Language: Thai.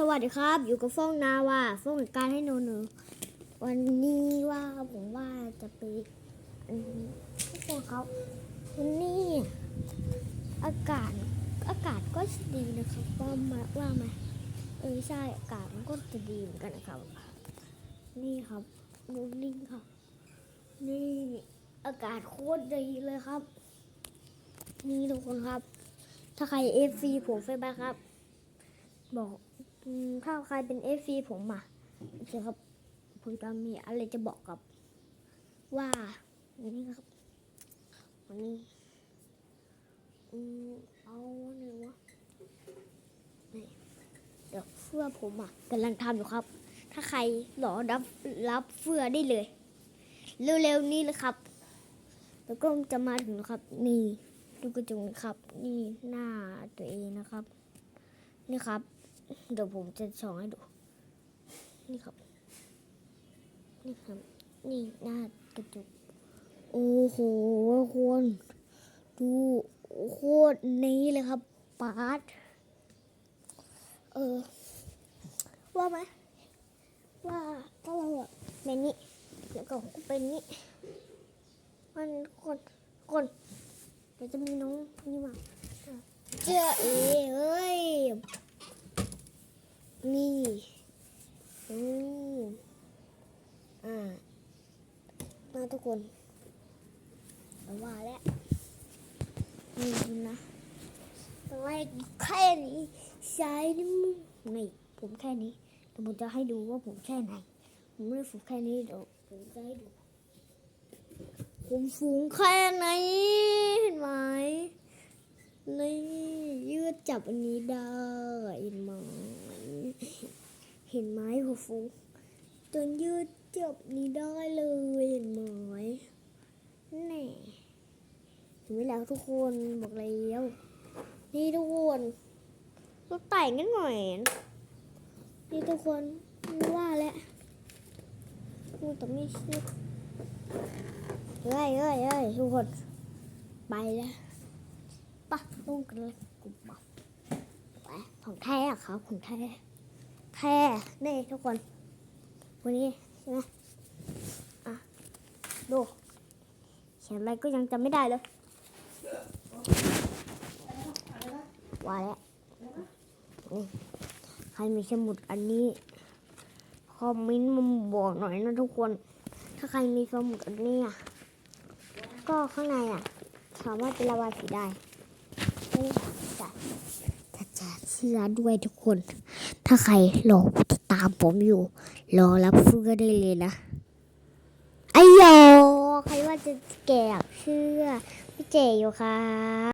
สวัสดีครับ อยู่กับฟ้องนาว่าฟ้องการให้หนูหนูวันนี้ว่าผมว่าจะไปอืมทุกคนครับวันนี้อากาศอากาศก็ดีนะครับว่ามาว่าไหมเออใช่อากาศมันก็จะดีเหมือนกันนะครับ นี่ครับดูลิงครับ นี่อากาศโคตรดีเลยครับ นี่ทุกคนครับ ถ้าใครเอฟซีผมเฟซบุ๊กครับบอก ถ้าใครเป็นเอฟซีผมอะโอเคครับผมจะมีอะไรจะบอกกับ ว่าวันนี้ครับวันนี้อืมเอาไหนวะนี่เดี๋ยวเสื้อผมอะกำลังทำอยู่ครับ ถ้าใครหลอรับรับเสื้อได้เลย เร็วๆนี้เลยครับ แล้วก็จะมาถึงครับ นี่ดูกระจกนะครับ นี่หน้าตัวเองนะครับ นี่ครับ เดี๋ยวผมจะส่องให้ดู นี่ครับ นี่ครับ นี่หน้ากระจก โอ้โหคนดูโคตรนี้เลยครับปาร์ตเออ ว่าไหมว่าถ้าเราเป็นนี้แล้วก็เป็นนี้มันคนคนเดี๋ยวจะมีน้องนี่มาเจ้าเอ๋เอ้ย นี่อืมอ่ามาทุกคนแต่ว่าแล้วนี่นะแต่ว่าแค่นี้ใช้นิ้วมือนี่ผมแค่นี้เดี๋ยวผมจะให้ดูว่าผมแค่ไหน ผมไม่ได้ฝึกแค่นี้เดี๋ยวผมจะให้ดูผมสูงแค่ไหนเห็นไหมนี่ยืดจับอันนี้ได้เห็นไหม ห็นไหมผมฟูงจนยืดจบนี้ได้เลยเห็นไหมแน่เห็นไหมแล้วทุกคนบอกแล้วนี่ทุกคนเราแต่งกันหน่อยนี่ทุกคนว่าแล้วนี่แต่ไม่ใช่เฮ้ยเฮ้ยเฮ้ยทุกคนไปแล้วปะลงกันเลยกูบอกไปของแท้อะครับของแท้ แท้นี่ทุกคน วันนี้ใช่ไหมอะ ดูเขียนอะไรก็ยังจำไม่ได้เลยว่าแล้วนี่ใครมีสมุดอันนี้ คอมเมนต์มาบอกหน่อยนะทุกคน ถ้าใครมีสมุดอันนี้อะ ก็ข้างในอะ สามารถเป็นระบายสีได้นี่จะ จะเสื้อด้วยทุกคน ถ้าใครรอติดตามผมอยู่ รอรับเสื้อได้เลยนะไอโยใครว่าจะแกะเสื้อพี่เจอยู่ครับ